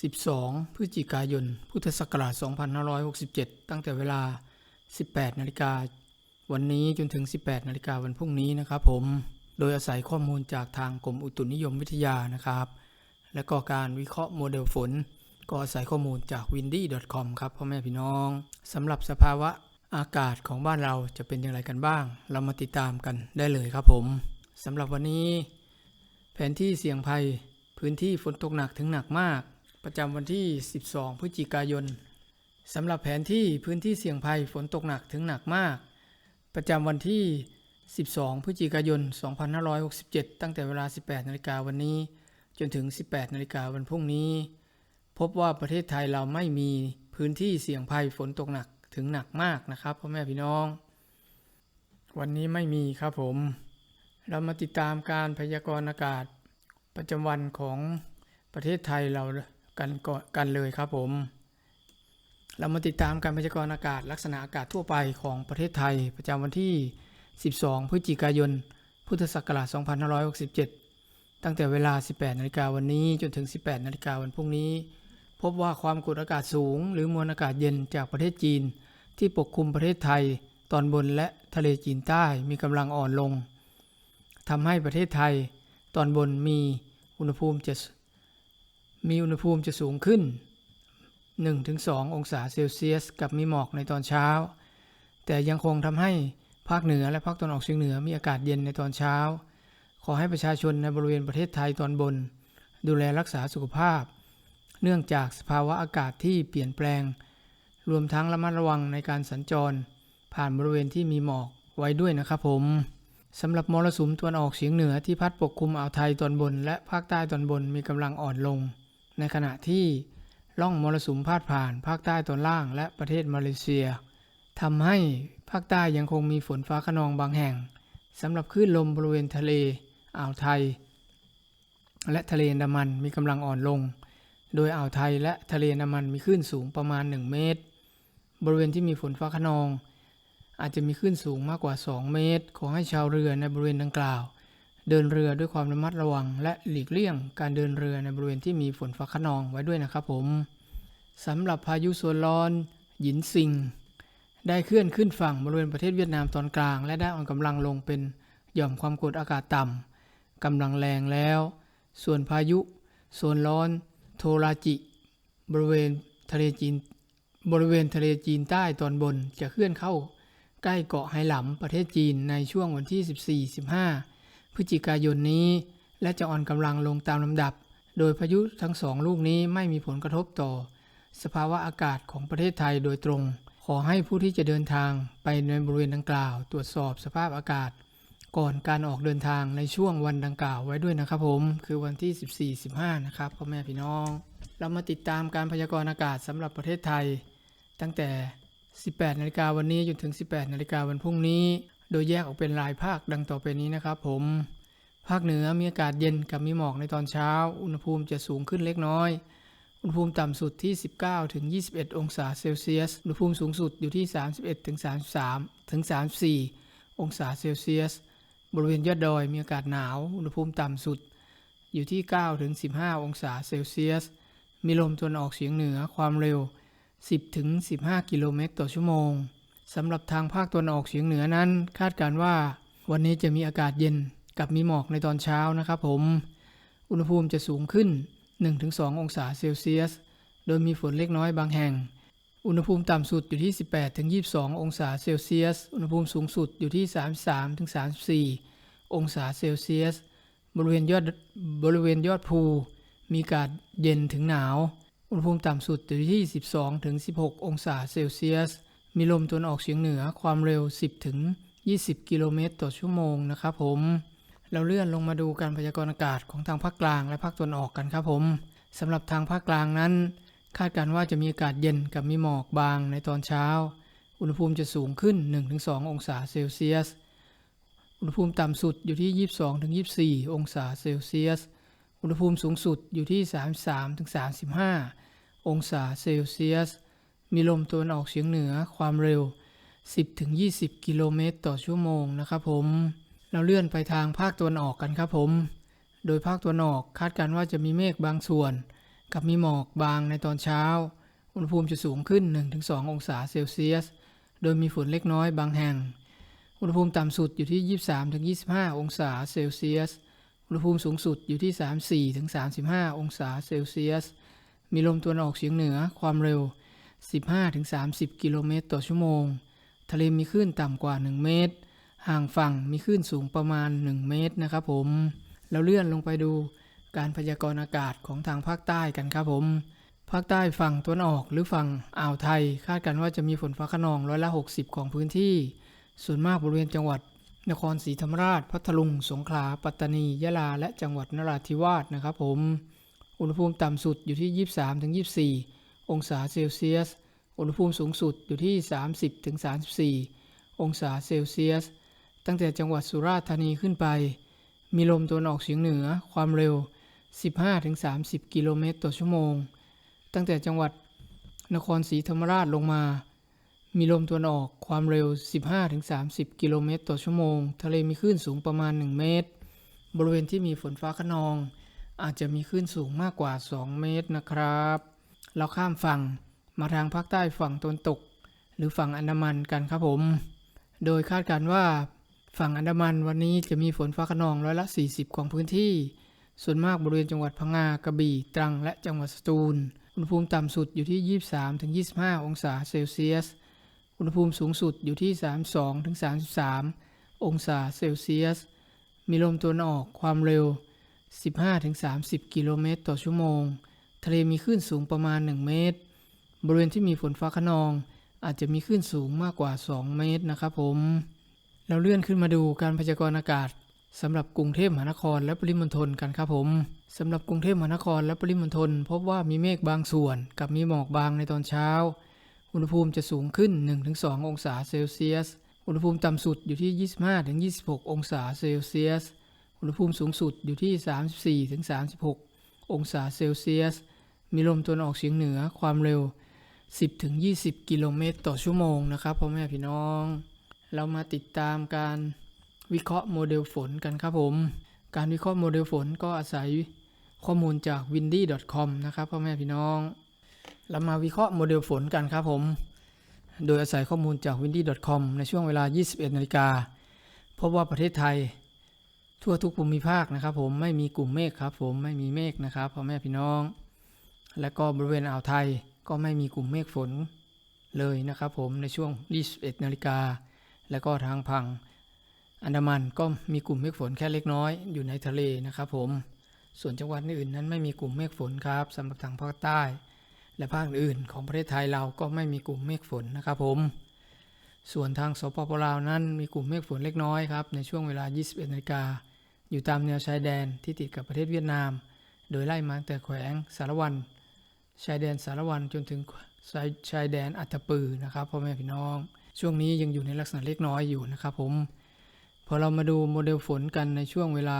12 พฤศจิกายน พุทธศักราช 2567 ตั้งแต่เวลา 18 นาฬิกา วันนี้จนถึง 18 นาฬิกาวันพรุ่งนี้นะครับผม โดยอาศัยข้อมูลจากทางกรมอุตุนิยมวิทยานะครับ และก็การวิเคราะห์โมเดลฝน ก็อาศัยข้อมูลจาก windy.com ครับพ่อแม่พี่น้อง สำหรับสภาวะอากาศของบ้านเราจะเป็นอย่างไรกันบ้าง เรามาติดตามกันได้เลยครับผม สำหรับวันนี้ แผนที่เสี่ยงภัย พื้นที่ฝนตกหนักถึงหนักมาก ประจำวันที่ 12 พฤศจิกายนสำหรับแผนที่พื้นที่เสี่ยงภัยฝนตกหนักถึงหนักมาก ประจำวันที่ 12 พฤศจิกายน 2567 ตั้งแต่เวลา 18 นาฬิกาวันนี้ จนถึง 18 นาฬิกาวันพรุ่งนี้ พบว่าประเทศไทยเราไม่มีพื้นที่เสี่ยงภัยฝนตกหนักถึงหนักมากนะครับพ่อแม่พี่น้อง วันนี้ไม่มีครับผม เรามาติดตามการพยากรณ์อากาศ ประจำวันของประเทศไทยเรา กันก่อนกันเลยครับผม เรามาติดตามการพยากรณ์อากาศลักษณะอากาศทั่วไปของประเทศไทย ประจำวันที่ 12 พฤศจิกายน พุทธศักราช 2567 ตั้งแต่เวลา 18 นาฬิกาวันนี้จนถึง 18 นาฬิกาวันพรุ่งนี้ พบว่าความกดอากาศสูง หรือมวลอากาศเย็นจากประเทศจีน ที่ปกคลุมประเทศไทย ตอนบนและทะเลจีนใต้มีกำลังอ่อนลงทำให้ประเทศไทย ตอนบนมีอุณหภูมิจะ มีอุณหภูมิจะสูงขึ้น 1-2 องศาเซลเซียส กับมีหมอกในตอนเช้า แต่ยังคงทำให้ภาคเหนือและภาคตะวันออกเฉียงเหนือมีอากาศเย็นในตอนเช้า ขอให้ประชาชนในบริเวณประเทศไทยตอนบน ดูแลรักษาสุขภาพ เนื่องจากสภาวะอากาศที่เปลี่ยนแปลง รวมทั้งระมัดระวังในการสัญจร ผ่านบริเวณที่มีหมอกไว้ด้วยนะครับผมสำหรับมรสุมตะวันออกเฉียงเหนือที่พัดปกคลุมอ่าวไทยตอนบน และภาคใต้ตอนบนมีกำลังอ่อนลง ในขณะที่ร่องมรสุมพาดผ่านภาคใต้ตอนล่างและประเทศมาเลเซียทำให้ภาคใต้ยังคงมีฝนฟ้าขนองบางแห่งสำหรับคลื่นลมบริเวณทะเลอ่าวไทย และทะเลอันดามันมีกำลังอ่อนลง โดยอ่าวไทยและทะเลอันดามันมีคลื่นสูงประมาณ 1 เมตร บริเวณที่มีฝนฟ้าขนอง อาจจะมีคลื่นสูงมากกว่า 2 เมตร ขอให้ชาวเรือในบริเวณดังกล่าว เดินเรือด้วยความระมัดระวัง และหลีกเลี่ยงการเดินเรือในบริเวณที่มีฝนฟ้าขนองไว้ด้วยนะครับผมสำหรับพายุโซนร้อน หยินซิง ได้เคลื่อนขึ้นฝั่งบริเวณประเทศเวียดนามตอนกลาง และได้อ่อนกำลังลงเป็นหย่อมความกดอากาศต่ำกำลังแรงแล้ว ส่วนพายุโซนร้อนโทราจิ บริเวณทะเลจีนบริเวณทะเลจีนใต้ตอนบนจะเคลื่อนเข้า ใกล้เกาะไหหลำประเทศจีนในช่วงวันที่ 14-15 พฤศจิกายนนี้ และจะอ่อนกำลังลงตามลำดับ โดยพายุทั้งสองลูกนี้ไม่มีผลกระทบต่อ สภาวะอากาศของประเทศไทยโดยตรง ขอให้ผู้ที่จะเดินทางไปในบริเวณดังกล่าว ตรวจสอบสภาพอากาศ ก่อนการออกเดินทางในช่วงวันดังกล่าวไว้ด้วยนะครับผม คือวันที่ 14-15 นะครับพ่อแม่พี่น้อง เรามาติดตามการพยากรณ์อากาศสำหรับประเทศไทย ตั้งแต่ 18 นาฬิกาวันนี้จนถึง 18 นาฬิกาวันพรุ่งนี้ โดยแยกออกเป็นรายภาคดังต่อไปนี้นะครับผม ภาคเหนือมีอากาศเย็นกับมีหมอกในตอนเช้า อุณหภูมิจะสูงขึ้นเล็กน้อย อุณหภูมิต่ำสุดที่ 19ถึง21 องศาเซลเซียส อุณหภูมิสูงสุดอยู่ที่ 31ถึง33ถึง34 องศาเซลเซียส บริเวณยอดดอยมีอากาศหนาว อุณหภูมิต่ำสุดอยู่ที่9ถึง15 องศาเซลเซียส มีลมตะวันออกเฉียงเหนือความเร็ว 10ถึง15 กิโลเมตรต่อชั่วโมง สำหรับทางภาคตะวันออกเฉียงเหนือนั้น คาดการว่า วันนี้จะมีอากาศเย็นกับมีหมอกในตอนเช้านะครับผม อุณหภูมิจะสูงขึ้น 1-2 องศาเซลเซียส โดยมีฝนเล็กน้อยบางแห่ง อุณหภูมิต่ำสุดอยู่ที่ 18-22 องศาเซลเซียส อุณหภูมิสูงสุดอยู่ที่ 33-34 องศาเซลเซียส บริเวณยอดบริเวณยอดภู มีอากาศเย็นถึงหนาว อุณหภูมิต่ำสุดอยู่ที่ 12-16 องศาเซลเซียส มีลมตะวันออกเฉียงเหนือความเร็ว 10-20 กิโลเมตรต่อชั่วโมงนะครับผม เราเลื่อนลงมาดูการพยากรณ์อากาศของทางภาคกลางและภาคตะวันออกกันครับผมสำหรับทางภาคกลางนั้น คาดการณ์ว่าจะมีอากาศเย็นกับมีหมอกบางในตอนเช้า อุณหภูมิจะสูงขึ้น 1-2 องศาเซลเซียส อุณหภูมิต่ำสุดอยู่ที่ 22-24 องศาเซลเซียส อุณหภูมิสูงสุดอยู่ที่ 33-35 องศาเซลเซียส มีลมตะวันออกเฉียงเหนือความเร็ว 10-20 กิโลเมตรต่อชั่วโมงนะครับผม เราเลื่อนไปทางภาคตะวันออกกันครับผม โดยภาคตะวันออกคาดการณ์ว่าจะมีเมฆบางส่วน กับมีหมอกบางในตอนเช้า อุณหภูมิจะสูงขึ้น 1-2 องศาเซลเซียส โดยมีฝนเล็กน้อยบางแห่ง อุณหภูมิต่ำสุดอยู่ที่ 23-25 องศาเซลเซียส อุณหภูมิสูงสุดอยู่ที่ 34-35 องศาเซลเซียส มีลมตะวันออกเฉียงเหนือความเร็ว 15-30 กิโลเมตรต่อชั่วโมง ทะเลมีคลื่นต่ำกว่า 1 เมตร ห่างฝั่งมีคลื่นสูงประมาณ 1 เมตรนะครับผมเราเลื่อนลงไปดูการพยากรณ์อากาศของทางภาคใต้กันครับผม ภาคใต้ฝั่งตะวันออกหรือฝั่งอ่าวไทย คาดกันว่าจะมีฝนฟ้าขนองร้อยละ 60 ของพื้นที่ ส่วนมากบริเวณจังหวัด นครศรีธรรมราช พัทลุง สงขลา ปัตตานี ยะลา และจังหวัดนราธิวาสนะครับผม อุณหภูมิต่ำสุดอยู่ที่ 23-24 องศาเซลเซียส อุณหภูมิสูงสุดอยู่ที่ 30-34 องศาเซลเซียส ตั้งแต่จังหวัดสุราษฎร์ธานีขึ้นไป มีลมตะวันออกเฉียงเหนือความเร็ว 15-30 กิโลเมตรต่อชั่วโมง ตั้งแต่จังหวัดนครศรีธรรมราชลงมา มีลมตะวันออกความเร็ว 15-30 กิโลเมตรต่อชั่วโมง ทะเลมีคลื่นสูงประมาณ 1 เมตร บริเวณที่มีฝนฟ้าขนอง อาจจะมีคลื่นสูงมากกว่า 2 เมตรนะครับ เราข้ามฝั่งมาทางภาคใต้ฝั่งตนตก หรือฝั่งอันดามันกันครับผม โดยคาดการณ์ว่าฝั่งอันดามันวันนี้จะมีฝนฟ้าขนองร้อยละ 40 ของพื้นที่ ส่วนมากบริเวณจังหวัดพังงากระบี่ตรังและจังหวัดสตูล อุณหภูมิต่ำสุดอยู่ที่ 23-25 องศาเซลเซียส อุณหภูมิสูงสุดอยู่ที่ 32-33 องศาเซลเซียส มีลมตะวันออกความเร็ว 15-30 กิโลเมตรต่อชั่วโมง ทะเลมีคลื่นสูงประมาณ 1 เมตร บริเวณที่มีฝนฟ้าขนอง อาจจะมีคลื่นสูงมากกว่า 2 เมตรนะครับผม เราเลื่อนขึ้นมาดูการพยากรณ์อากาศสำหรับกรุงเทพมหานครและปริมณฑลกันครับผมสำหรับกรุงเทพมหานครและปริมณฑลพบว่ามีเมฆบางส่วน กับมีหมอกบางในตอนเช้า อุณหภูมิจะสูงขึ้น 1-2 องศาเซลเซียส อุณหภูมิต่ำสุดอยู่ที่ 25-26 องศาเซลเซียส อุณหภูมิสูงสุดอยู่ที่ 34-36 องศาเซลเซียส มีลมตะวันออกเฉียงเหนือความเร็ว 10-20 กิโลเมตรต่อชั่วโมงนะครับพ่อแม่พี่น้อง เรามาติดตามการวิเคราะห์โมเดลฝนกันครับผม การวิเคราะห์โมเดลฝนก็อาศัยข้อมูลจาก windy.com นะครับพ่อแม่พี่น้อง เรามาวิเคราะห์โมเดลฝนกันครับผม โดยอาศัยข้อมูลจาก windy.com ในช่วงเวลา 21นาฬิกาพบว่าประเทศไทย ทั่วทุกภูมิภาคนะครับผมไม่มีกลุ่มเมฆครับผมไม่มีเมฆนะครับพ่อแม่พี่น้อง และก็บริเวณอ่าวไทยก็ไม่มีกลุ่มเมฆฝนเลยนะครับผมในช่วง 21 นาฬิกา และก็ทางพังอันดามันก็มีกลุ่มเมฆฝนแค่เล็กน้อยอยู่ในทะเลนะครับผม ส่วนจังหวัดอื่นนั้นไม่มีกลุ่มเมฆฝนครับสำหรับทางภาคใต้ และภาคอื่นของประเทศไทยเราก็ไม่มีกลุ่มเมฆฝนนะครับผม ส่วนทางสปปลาวนั้นมีกลุ่มเมฆฝนเล็กน้อยครับในช่วงเวลา 21 นาฬิกา อยู่ตามแนวชายแดนที่ติดกับประเทศเวียดนาม โดยไล่มาตั้งแต่แขวงสารวัน ชายแดนสารวันจนถึงชายชายแดนอัตตปือนะครับพ่อแม่พี่น้อง ช่วงนี้ยังอยู่ในลักษณะเล็กน้อยอยู่นะครับผม พอเรามาดูโมเดลฝนกันในช่วงเวลา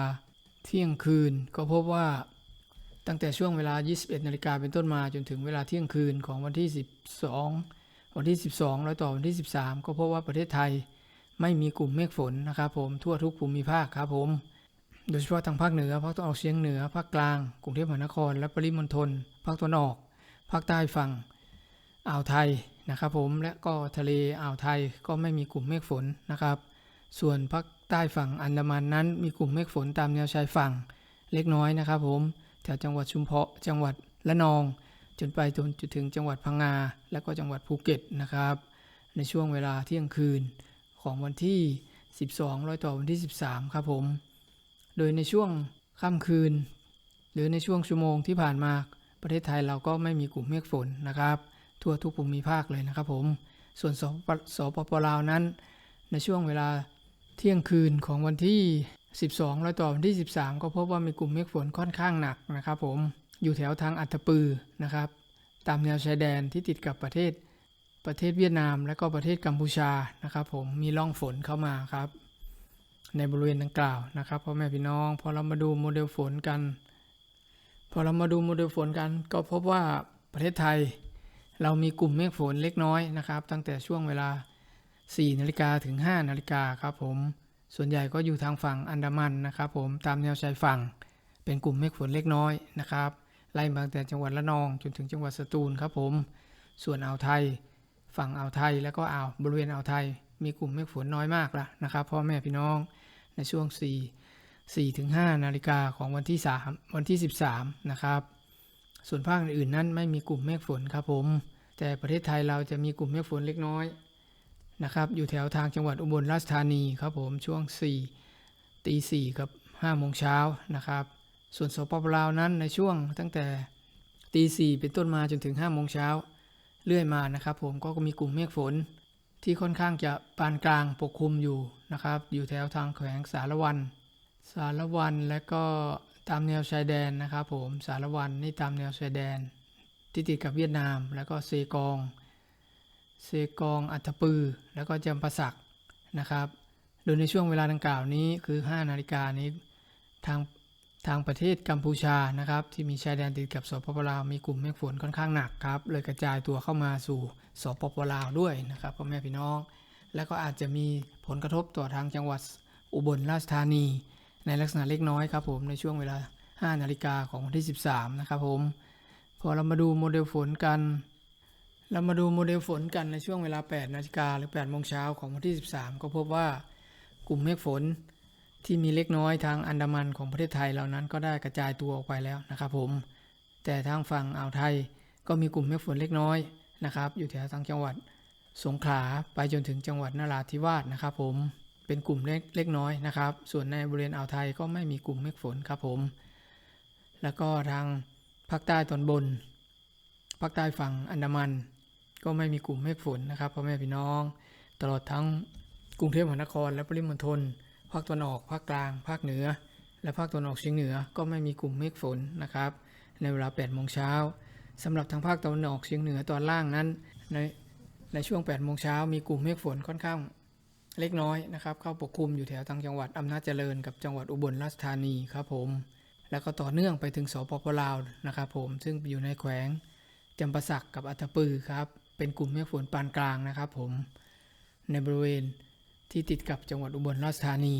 เที่ยงคืน ก็พบว่าตั้งแต่ช่วงเวลา 21 นาฬิกาเป็นต้นมาจนถึงเวลาเที่ยงคืนของวันที่ 12 วันที่ 12 แล้วต่อวันที่ 13 ก็พบว่าประเทศไทยไม่มีกลุ่มเมฆฝนนะครับผมทั่วทุกภูมิภาคครับผม โดยเฉพาะทางภาคเหนือภาคตะวันออกเฉียงเหนือภาคกลางกรุงเทพมหานคร และปริมณฑลภาคตะวันออก ภาคใต้ฝั่งอ่าวไทยนะครับผมและก็ทะเลอ่าวไทยก็ไม่มีกลุ่มเมฆฝนนะครับ ส่วนภาคใต้ฝั่งอันดามันนั้น มีกลุ่มเมฆฝนตามแนวชายฝั่งเล็กน้อยนะครับผมแถวจังหวัดชุมพรจังหวัดละนอง จนไปจนจนถึงจังหวัดพังงาและก็จังหวัดภูเก็ตนะครับ ในช่วงเวลาเที่ยงคืนของวันที่ 12ร้อยต่อวันที่ 13 ครับผม โดยในช่วงค่ำคืน หรือในช่วงชั่วโมงที่ผ่านมา ประเทศไทยเราก็ไม่มีกลุ่มเมฆฝนนะครับ ทั่วทุกภูมิภาคเลยนะครับผม ส่วนสปสปปลาวนั้น ในช่วงเวลาเที่ยงคืนของวันที่ 12 แล้วต่อวันที่ 13 ก็พบว่ามีกลุ่มเมฆฝนค่อนข้างหนักนะครับผม อยู่แถวทางอัตปือนะครับ ตามแนวชายแดนที่ติดกับประเทศประเทศเวียดนามและก็ประเทศกัมพูชานะครับ ผมมีร่องฝนเข้ามาครับ ในบริเวณดังกล่าวนะครับพ่อแม่พี่น้องพอเรามาดูโมเดลฝนกัน พอเรามาดูโมเดลฝนกัน ก็พบว่าประเทศไทย เรามีกลุ่มเมฆฝนเล็กน้อยนะครับ ตั้งแต่ช่วงเวลา 4 นาฬิกาถึง 5 นาฬิกาครับผม ส่วนใหญ่ก็อยู่ทางฝั่งอันดามันนะครับผมตามแนวชายฝั่ง เป็นกลุ่มเมฆฝนเล็กน้อยนะครับไล่มาตั้งแต่จังหวัดละนองจนถึงจังหวัดสตูลครับผม ส่วนอ่าวไทย ฝั่งอ่าวไทยแล้วก็อ่าวบริเวณอ่าวไทย มีกลุ่มเมฆฝนน้อยมากละนะครับพ่อแม่พี่น้องในช่วง4 4ถึง5นาฬิกาของวันที่ 3 วันที่ 13 นะครับ ส่วนภาคอื่นๆนั้นไม่มีกลุ่มเมฆฝนครับผม แต่ประเทศไทยเราจะมีกลุ่มเมฆฝนเล็กน้อยนะครับ อยู่แถวทางจังหวัดอุบลราชธานีครับผมช่วง 4 ตี4กับ5โมงเช้านะครับ ส่วนสปปลาวนั้นในช่วงตั้งแต่ตี4เป็นต้นมาจนถึง5โมงเช้าเรื่อยมานะครับ ผมก็มีกลุ่มเมฆฝนที่ค่อนข้างจะปานกลางปกคลุมอยู่นะครับ อยู่แถวทางแขวงสารวัน สารวันและก็ตามแนวชายแดนนะครับผมสารวันนี่ตามแนวชายแดนที่ติดกับเวียดนาม แล้วก็เซกอง เซกองอัตปือ แล้วก็จำปาสักนะครับ โดยในช่วงเวลาดังกล่าวนี้คือ 5 นาฬิกานี้ทางทางประเทศกัมพูชานะครับ ที่มีชายแดนติดกับสปปลาวมีกลุ่มเมฆฝนค่อนข้างหนักครับ เลยกระจายตัวเข้ามาสู่สปปลาวด้วยนะครับพ่อแม่พี่น้อง แล้วก็อาจจะมีผลกระทบต่อทางจังหวัดอุบลราชธานี ในลักษณะเล็กน้อยครับผมในช่วงเวลา 5 นาฬิกาของวันที่ 13 นะครับผม พอเรามาดูโมเดลฝนกัน เรามาดูโมเดลฝนกันในช่วงเวลา 8 นาฬิกาหรือ8โมงเช้าของวันที่ 13 ก็พบว่ากลุ่มเมฆฝนที่มีเล็กน้อยทางอันดามันของประเทศไทยเหล่านั้นก็ได้กระจายตัวออกไปแล้วนะครับผม แต่ทางฝั่งอ่าวไทยก็มีกลุ่มเมฆฝนเล็กน้อยนะครับ อยู่แถวทางจังหวัดสงขลาไปจนถึงจังหวัดนราธิวาสนะครับผม เป็นกลุ่มเล็กเล็กน้อยนะครับ ส่วนในบริเวณอ่าวไทยก็ไม่มีกลุ่มเมฆฝนครับผม แล้วก็ทางภาคใต้ตอนบน ภาคใต้ฝั่งอันดามัน ก็ไม่มีกลุ่มเมฆฝนนะครับพ่อแม่พี่น้อง ตลอดทั้งกรุงเทพมหานคร และปริมณฑล ภาคตะวันออก ภาคกลาง ภาคเหนือ และภาคตะวันออกเฉียงเหนือ ก็ไม่มีกลุ่มเมฆฝนนะครับ ในเวลา8โมงเช้าสำหรับทางภาคตะวันออกเฉียงเหนือตอนล่างนั้น ในในช่วง8โมงเช้ามีกลุ่มเมฆฝนค่อนข้าง เล็กน้อยนะครับ เข้าปกคลุมอยู่แถวทางจังหวัดอำนาจเจริญกับจังหวัดอุบลราชธานีครับผม แล้วก็ต่อเนื่องไปถึงสปปลาวนะครับผมซึ่งอยู่ในแขวงจำปาสักกับอัตปือครับ เป็นกลุ่มเมฆฝนปานกลางนะครับผม ในบริเวณที่ติดกับจังหวัดอุบลราชธานี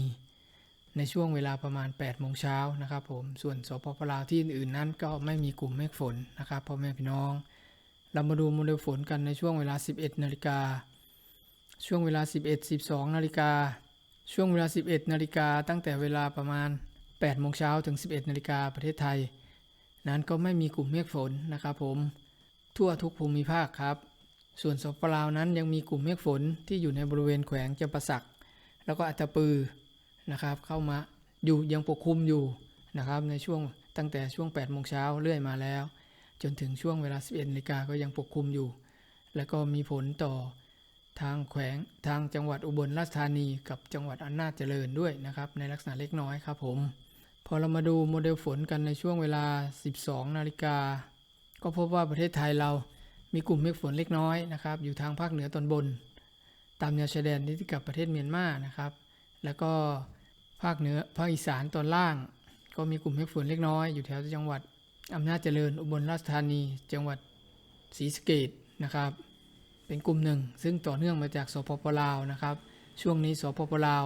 ในช่วงเวลาประมาณ8โมงเช้านะครับผม ส่วนสปปลาวที่อื่นๆนั้นก็ไม่มีกลุ่มเมฆฝนนะครับพ่อแม่พี่น้อง เรามาดูโมเดลฝนกันในช่วงเวลา 11นาฬิกา ช่วงเวลา 11 12 นาฬิกา ช่วงเวลา 11 นาฬิกาตั้งแต่เวลาประมาณ 8 โมงเช้าถึง 11 นาฬิกาประเทศไทย นั้นก็ไม่มีกลุ่มเมฆฝนนะครับผม ทั่วทุกภูมิภาคครับ ส่วนสปปลาวนั้นยังมีกลุ่มเมฆฝนที่อยู่ในบริเวณแขวงจำปาสัก แล้วก็อัตตปือนะครับ เข้ามาอยู่ยังปกคลุมอยู่นะครับในช่วงตั้งแต่ช่วง 8 โมงเช้าเรื่อยมาแล้ว จนถึงช่วงเวลา 11 นาฬิกาก็ยังปกคลุมอยู่ แล้วก็มีผลต่อ ทางแขวงทางจังหวัดอุบลราชธานีกับจังหวัดอำนาจเจริญด้วยนะครับ ในลักษณะเล็กน้อยครับผม พอเรามาดูโมเดลฝนกันในช่วงเวลา 12 นาฬิกา ก็พบว่าประเทศไทยเรามีกลุ่มเมฆฝนเล็กน้อยนะครับ อยู่ทางภาคเหนือตอนบน ตามแนวชายแดนที่กับประเทศเมียนมานะครับ แล้วก็ภาคเหนือภาคอีสานตอนล่าง ก็มีกลุ่มเมฆฝนเล็กน้อยอยู่แถวจังหวัดอำนาจเจริญ อุบลราชธานี จังหวัดศรีสะเกษนะครับ เป็นกลุ่มหนึ่ง ซึ่งต่อเนื่องมาจากสปปลาวนะครับ ช่วงนี้สปปลาว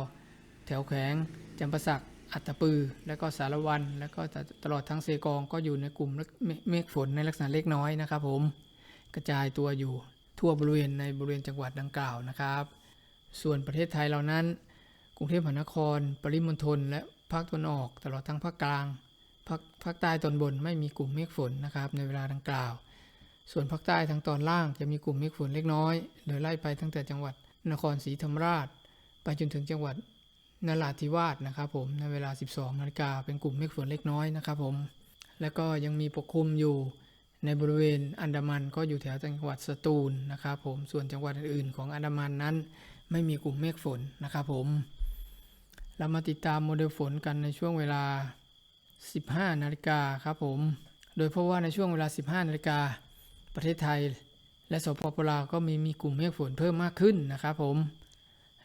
แถวแขวงจำปาสักอัตตปือ และก็สารวัน แล้วก็ตลอดทั้งเซกองก็อยู่ในกลุ่มเมฆฝนในลักษณะเล็กน้อยนะครับ ผม กระจายตัวอยู่ทั่วบริเวณในบริเวณจังหวัดดังกล่าวนะครับ ส่วนประเทศไทยเรานั้น กรุงเทพมหานคร ปริมณฑลและภาคตะวันออก ตลอดทั้งภาคกลางภาคภาคใต้ตอนบนไม่มีกลุ่มเมฆฝนนะครับในเวลาดังกล่าว ส่วนภาคใต้ทางตอนล่างจะมีกลุ่มเมฆฝนเล็กน้อย โดยไล่ไปตั้งแต่จังหวัดนครศรีธรรมราช ไปจนถึงจังหวัดนราธิวาสนะครับผมในเวลา 12นาฬิกาเป็นกลุ่มเมฆฝนเล็กน้อยนะครับผมแล้วก็ยังมีปกคลุมอยู่ในบริเวณอันดามันก็อยู่แถวจังหวัดสตูลนะครับผมส่วนจังหวัดอื่นๆ ของอันดามันนั้น ไม่มีกลุ่มเมฆฝนนะครับผมเรามาติดตามโมเดลฝนกันในช่วงเวลา 15 นาฬิกาครับผม โดยเพราะว่าในช่วงเวลา 15 นาฬิกา ประเทศไทย และสปปลาวก็มีมีกลุ่มเมฆฝนเพิ่มมากขึ้นนะครับผม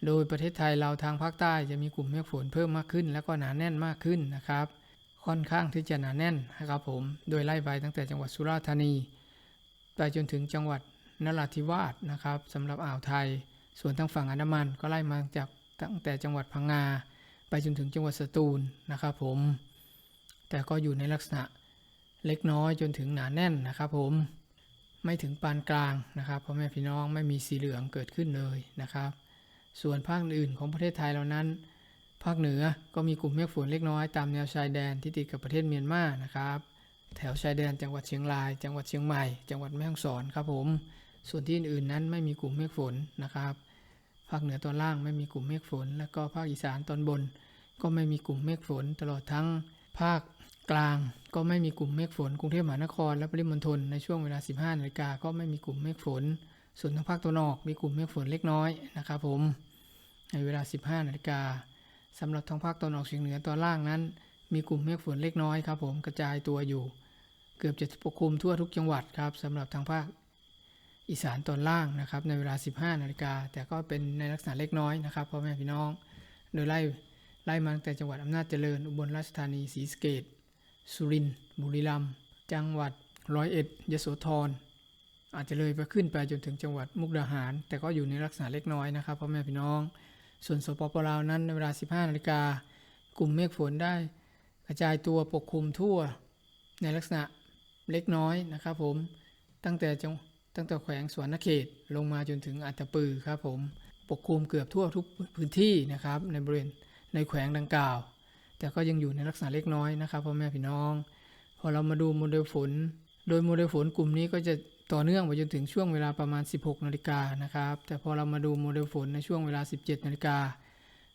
โดยประเทศไทยเราทางภาคใต้จะมีกลุ่มเมฆฝนเพิ่มมากขึ้น แล้วก็หนาแน่นมากขึ้นนะครับ ค่อนข้างที่จะหนาแน่นนะครับผม โดยไล่ไปตั้งแต่จังหวัดสุราษฎร์ธานี ไปจนถึงจังหวัดนราธิวาสนะครับสำหรับอ่าวไทย ส่วนทางฝั่งอันดามันก็ไล่มาจากตั้งแต่จังหวัดพังงา ไปจนถึงจังหวัดสตูลนะครับผม แต่ก็อยู่ในลักษณะเล็กน้อยจนถึงหนาแน่นนะครับผม ไม่ถึงปานกลางนะครับพ่อแม่พี่น้องไม่มีสีเหลืองเกิดขึ้นเลยนะครับ ส่วนภาคอื่นของประเทศไทยเรานั้น ภาคเหนือก็มีกลุ่มเมฆฝนเล็กน้อยตามแนวชายแดนที่ติดกับประเทศเมียนมานะครับ แถวชายแดนจังหวัดเชียงราย จังหวัดเชียงใหม่ จังหวัดแม่ฮ่องสอนครับผม ส่วนที่อื่นๆนั้นไม่มีกลุ่มเมฆฝนนะครับ ภาคเหนือตอนล่างไม่มีกลุ่มเมฆฝน แล้วก็ภาคอีสานตอนบน ก็ไม่มีกลุ่มเมฆฝนตลอดทั้งภาคกลาง ก็ไม่มีกลุ่มเมฆฝนกรุงเทพมหานคร และปริมณฑลในช่วงเวลา 15นาฬิกาก็ไม่มีกลุ่มเมฆฝน ส่วนทางภาคตะวันออกมีกลุ่มเมฆฝนเล็กน้อยนะครับผมในเวลา 15นาฬิกาสำหรับทางภาคตะวันออกเฉียงเหนือตอนล่างนั้น มีกลุ่มเมฆฝนเล็กน้อยครับผมกระจายตัวอยู่ เกือบจะปกคลุมทั่วทุกจังหวัดครับสำหรับทางภาคอีสานตอนล่างนะครับในเวลา 15นาฬิกาแต่ก็เป็นในลักษณะเล็กน้อยนะครับพ่อแม่พี่น้อง โดยไล่ไล่มาตั้งแต่จังหวัดอำนาจเจริญ อุบลราชธานีศรีสะเกษ สุรินทร์บุรีรัมย์จังหวัดร้อยเอ็ดยโสธรอาจจะเลยไปขึ้นไปจนถึงจังหวัดมุกดาหาร แต่ก็อยู่ในลักษณะเล็กน้อยนะครับพ่อแม่พี่น้อง ส่วนสปปลาวนั้นในเวลา 15นาฬิกากลุ่มเมฆฝนได้กระจายตัวปกคลุมทั่ว ในลักษณะเล็กน้อยนะครับผมตั้งแต่จังตั้งแต่แขวงสวนเขตลงมาจนถึงอัตตปือครับผมปกคลุมเกือบทั่วทุกพื้นที่นะครับในบริเวณในแขวงดังกล่าว แต่ก็ยังอยู่ในลักษณะเล็กน้อยนะครับพ่อแม่พี่น้อง พอเรามาดูโมเดลฝน โดยโมเดลฝนกลุ่มนี้ก็จะต่อเนื่องไปจนถึงช่วงเวลาประมาณ 16นาฬิกานะครับ แต่พอเรามาดูโมเดลฝนในช่วงเวลา 17นาฬิกา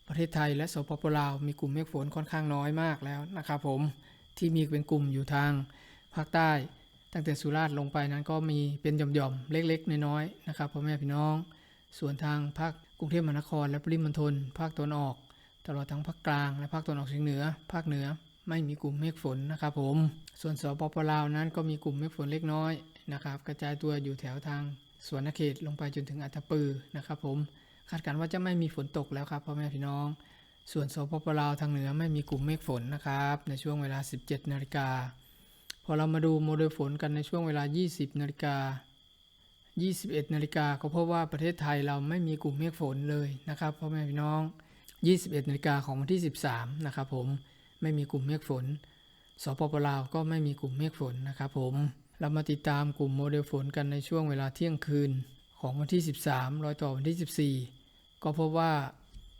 ประเทศไทยและสปปลาวมีกลุ่มเมฆฝนค่อนข้างน้อยมากแล้วนะครับผมที่มีเป็นกลุ่มอยู่ทางภาคใต้ ตั้งแต่สุราษฎร์ลงไปนั้นก็มีเป็นหย่อมๆ เล็กๆ น้อยๆนะครับพ่อแม่พี่น้อง ส่วนทางภาคกรุงเทพมหานครและปริมณฑลภาคตะวันออก ตลอดทั้งภาคกลางและภาคตะวันออกเฉียงเหนือ ภาคเหนือไม่มีกลุ่มเมฆฝนนะครับผม ส่วนสปปลาวนั้นก็มีกลุ่มเมฆฝนเล็กน้อยนะครับ กระจายตัวอยู่แถวทางสวนเขตลงไปจนถึงอัตตปือนะครับผม คาดการณ์ว่าจะไม่มีฝนตกแล้วครับพ่อแม่พี่น้อง ส่วนสปปลาวทางเหนือไม่มีกลุ่มเมฆฝนนะครับ ในช่วงเวลา 17นาฬิกาพอเรามาดูโมเดลฝนกันในช่วงเวลา 20นาฬิกา21นาฬิกาก็พบว่าประเทศไทยเราไม่มีกลุ่มเมฆฝนเลยนะครับพ่อแม่พี่น้อง 21นาฬิกาของวันที่ 13 นะครับผมไม่มีกลุ่มเมฆฝน สปปลาวก็ไม่มีกลุ่มเมฆฝนนะครับผม เรามาติดตามกลุ่มโมเดลฝนกันในช่วงเวลาเที่ยงคืนของวันที่ 13 รอยต่อวันที่ 14 ก็พบว่า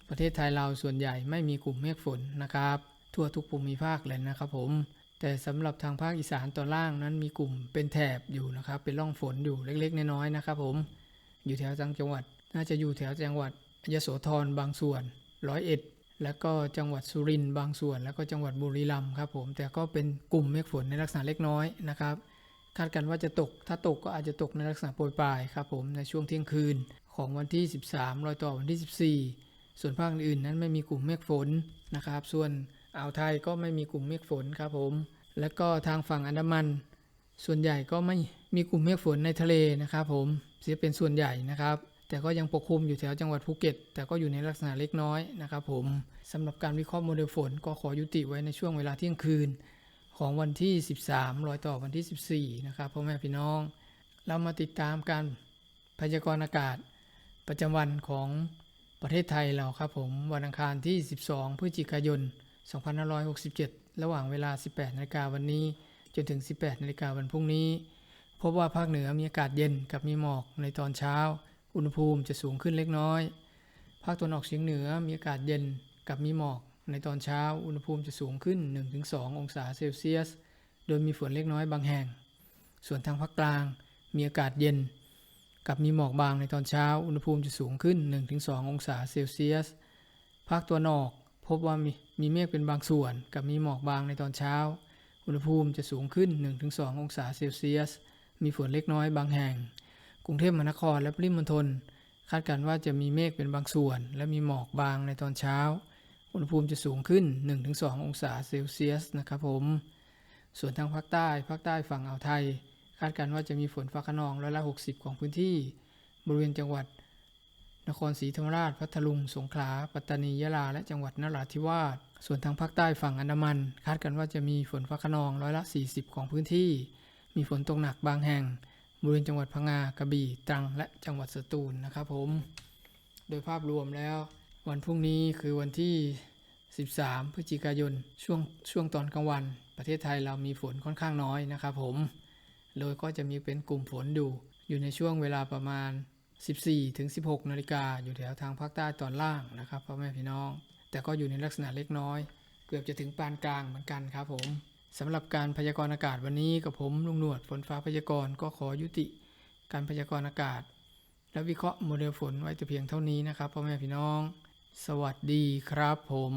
ประเทศไทยเราส่วนใหญ่ไม่มีกลุ่มเมฆฝนนะครับ ทั่วทุกภูมิภาคเลยนะครับผม แต่สำหรับทางภาคอีสานตอนล่างนั้นมีกลุ่มเป็นแถบอยู่นะครับ เป็นร่องฝนอยู่เล็กๆน้อยๆนะครับผม อยู่แถวจังหวัด น่าจะอยู่แถวจังหวัดยโสธรบางส่วน ร้อยเอ็ดแล้วก็จังหวัดสุรินทร์บางส่วน แล้วก็จังหวัดบุรีรัมย์ครับผมแต่ก็เป็นกลุ่มเมฆฝนในลักษณะเล็กน้อยนะครับคาดกันว่าจะตก ถ้าตกก็อาจจะตกในลักษณะโปรยปลายครับผมในช่วงเที่ยงคืนของวันที่ 13 รอยต่อวันที่ 14 ส่วนภาคอื่นนั้นไม่มีกลุ่มเมฆฝนนะครับ ส่วนอ่าวไทยก็ไม่มีกลุ่มเมฆฝนครับผม แล้วก็ทางฝั่งอันดามัน ส่วนใหญ่ก็ไม่มีกลุ่มเมฆฝนในทะเลนะครับผมเสียเป็นส่วนใหญ่นะครับ แต่ก็ยังปกคลุมอยู่แถวจังหวัดภูเก็ต แต่ก็อยู่ในลักษณะเล็กน้อยนะครับผมสำหรับการวิเคราะห์โมเดลฝนก็ขอยุติไว้ในช่วงเวลาเที่ยงคืน ของวันที่ 13รอยต่อวันที่ 14 นะครับพ่อแม่พี่น้อง เรามาติดตามการพยากรณ์อากาศ ประจำวันของประเทศไทยเราครับผมวันอังคารที่ 12 พฤศจิกายน 2567 ระหว่างเวลา 18นาฬิกาวันนี้ จนถึง 18นาฬิกาวันพรุ่งนี้ พบว่าภาคเหนือมีอากาศเย็นกับมีหมอกในตอนเช้า อุณหภูมิจะสูงขึ้นเล็กน้อย ภาคตะวันออกเฉียงเหนือมีอากาศเย็นกับมีหมอก ในตอนเช้าอุณหภูมิจะสูงขึ้น 1-2 องศาเซลเซียส โดยมีฝนเล็กน้อยบางแห่ง ส่วนทางภาคกลางมีอากาศเย็น กับมีหมอกบางในตอนเช้า อุณหภูมิจะสูงขึ้น 1-2 องศาเซลเซียส ภาคตัวนออกพบว่ามีมีเมฆเป็นบางส่วน กับมีหมอกบางในตอนเช้า อุณหภูมิจะสูงขึ้น 1-2 องศาเซลเซียส มีฝนเล็กน้อยบางแห่ง กรุงเทพมหานครและปริมณฑลคาดการณ์ว่าจะมีเมฆเป็นบางส่วน และมีหมอกบางในตอนเช้า อุณหภูมิจะสูงขึ้น 1-2 องศาเซลเซียสนะครับผม ส่วนทางภาคใต้ ภาคใต้ฝั่งอ่าวไทย คาดการณ์ว่าจะมีฝนฟ้าขนองร้อยละ 60 ของพื้นที่ บริเวณจังหวัด นครศรีธรรมราช พัทลุง สงขลา ปัตตานี ยะลา และจังหวัดนราธิวาส ส่วนทางภาคใต้ฝั่งอันดามัน คาดกันว่าจะมีฝนฟ้าขนองร้อยละ 40 ของพื้นที่ มีฝนตกหนักบางแห่ง บริเวณจังหวัดพังงากระบี่ตรังและจังหวัดสตูลนะครับผม โดยภาพรวมแล้ววันพรุ่งนี้คือวันที่ 13 พฤศจิกายนช่วงช่วงตอนกลางวัน ประเทศไทยเรามีฝนค่อนข้างน้อยนะครับผม โดยก็จะมีเป็นกลุ่มฝนดูอยู่ในช่วงเวลาประมาณ 14 ถึง 16 นาฬิกาอยู่แถวทางภาคใต้ตอนล่างนะครับพ่อแม่พี่น้อง แต่ก็อยู่ในลักษณะเล็กน้อย เกือบจะถึงปานกลางเหมือนกันครับผม สำหรับการพยากรณ์อากาศวันนี้กับผมลุงหนวดฝนฟ้าพยากรณ์ก็ขอยุติ การพยากรณ์อากาศ และวิเคราะห์โมเดลฝนไว้แต่เพียงเท่านี้นะครับพ่อแม่พี่น้อง สวัสดีครับผม